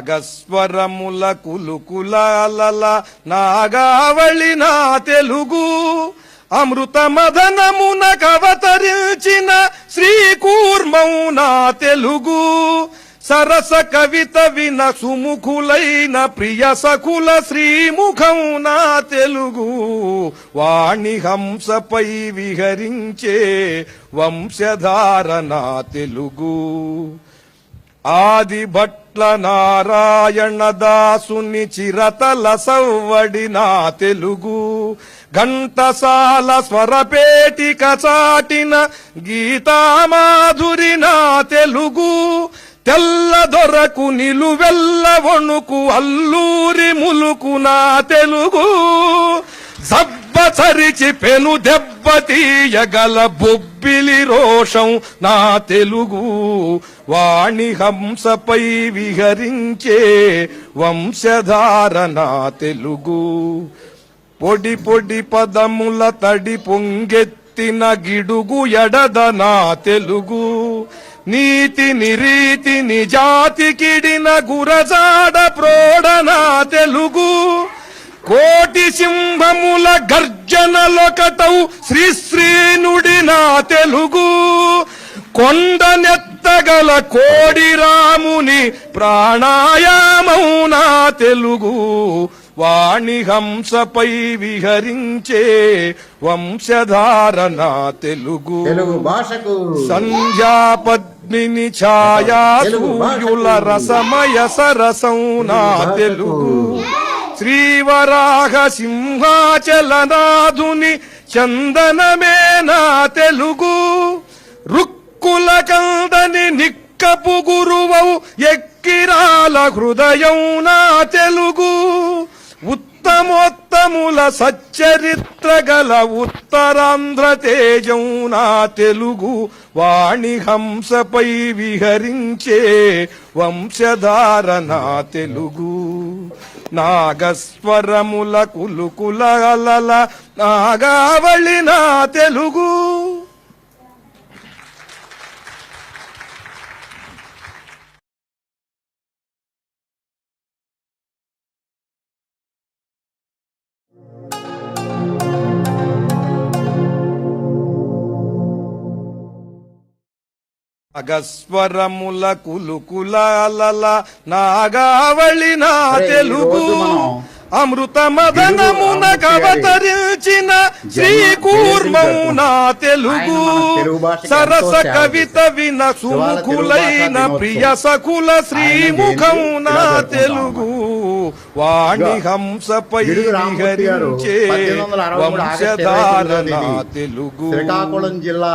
అగస్వరముల కులుకులాలల నాగావళి నా తెలుగు. అమృత మదనమున కవతరించిన శ్రీకూర్మౌ నా తెలుగు. సరస కవిత విన సుముఖులైన ప్రియ సఖుల శ్రీముఖం నా తెలుగు. వాణి హంసపై విహరించే వంశధార నా తెలుగు. ఆది భట్ల నారాయణ దాసుని చిరతల సవ్వడి నా తెలుగు. ఘంటసాల స్వరపేటిక చాటిన గీతామాధురి నా తెలుగు. తెల్ల దొరకు నిలువెల్ల వణుకు అల్లూరి ములుకు నా తెలుగు. జబ్బ చరిచి పెను దెబ్బతీయగల బొబ్బిలి రోషం నా తెలుగు వాణి హంసపై విహరించే వంశధార నా తెలుగు. పొడి పొడి పదముల తడి పొంగెత్తిన గిడుగు ఎడద నా తెలుగు. నీతి నిరీతి నిజాతి కిడిన గురజాడ ప్రోడ నా తెలుగు. కోటి సింహముల గర్జనలొకటౌ శ్రీ శ్రీనుడి నా తెలుగు. కొండ నెత్తగల కోడి రాముని ప్రాణాయామౌ నా తెలుగు. వాణి హంసపై విహరించే వంశధార నా తెలుగు. తెలుగు భాషకు సంధ్యా పద్మిని ఛాయా సూర్యుల రసమయ సరసం నా తెలుగు. శ్రీవరాహ సింహాచలనాధుని చందనమే నా తెలుగు. రుక్కుల కందని నిక్కపు గురువవు ఎక్కిరాల హృదయం నా తెలుగు. ఉత్తమోత్తముల సచ్చరిత్ర గల ఉత్తరాంధ్ర తేజం నా తెలుగు. వాణి హంసపై విహరించే వంశధార నా తెలుగు. నాగస్వరముల కులుకుల అలల నాగావళి నా తెలుగు. అగస్వరముల కులుకుల అలల నాగావళి నా తెలుగు అమృత మదనమున కవతరించిన శ్రీకూర్మౌ నా తెలుగు. సరస కవిత విన సుముఖులైన. ప్రియ సకుల శ్రీముఖం నా తెలుగు. వాణి హంసపై గిడుగు రామమూర్తి గారు విహరించే 1863 ఆగస్టు వంశధార 25వ నా తేదీని తెలుగు శ్రీకాకుళం జిల్లా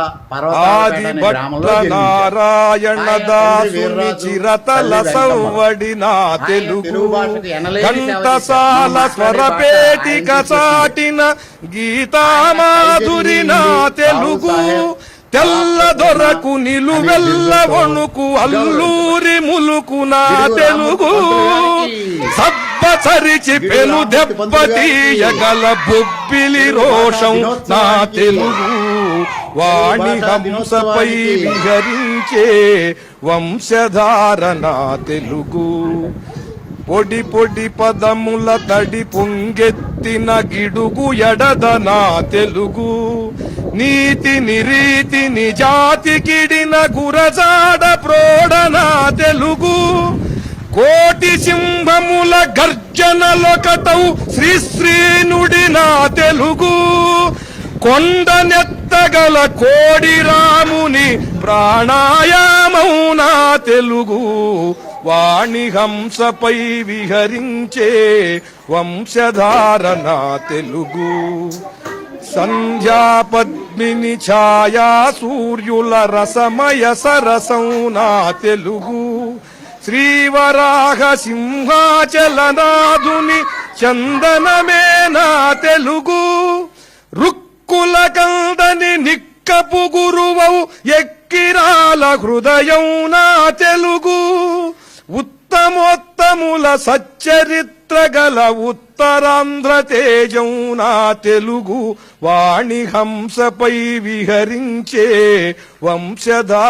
ఆది భట్ల. నారాయణ దాసుని చిరతల తల్లి వెంకమ్మ. సవ్వడి నా ఆయన తెలుగు. ఘంటసాల స్వరపేటిక చాటిన గీతామాధురి నా తెలుగు తెల్ల దొరకు నిలువెల్ల వణుకు అల్లూరి ములుకు నా తెలుగు సబ్బ చరిచి పెను దెబ్బ తీయగల బొబ్బిలి రోషం నా తెలుగు వాణి హంసపై విహరించే వంశధార నా తెలుగు. పొడి పొడి పదముల తడి పొంగెత్తిన గిడుగు ఎడద నా తెలుగు. నీతి నిరీతి నిజాతి కిడిన గురజాడ ప్రోడ నా తెలుగు. కోటి సింహముల గర్జనలొకటౌ శ్రీ నా తెలుగు. కొండ నెత్తగల కోడి రాముని ప్రాణాయామౌ నా తెలుగు. వాణి హంసపై విహరించే వంశధార నా తెలుగు. సంధ్యా పద్మిని ఛాయా సూర్యుల రసమయ సరసం నా తెలుగు. శ్రీవరాహ సింహాచలనాథుని చందనమే నా తెలుగు? రుక్కుల కందని నిక్కపు గురువవు ఎక్కిరాల హృదయం నా తెలుగు. ఉత్తమోత్తముల సచ్చరిత్ర గల ఉత్తరాంధ్ర తేజం నా తెలుగు. వాణి హంసపై విహరించే వంశధా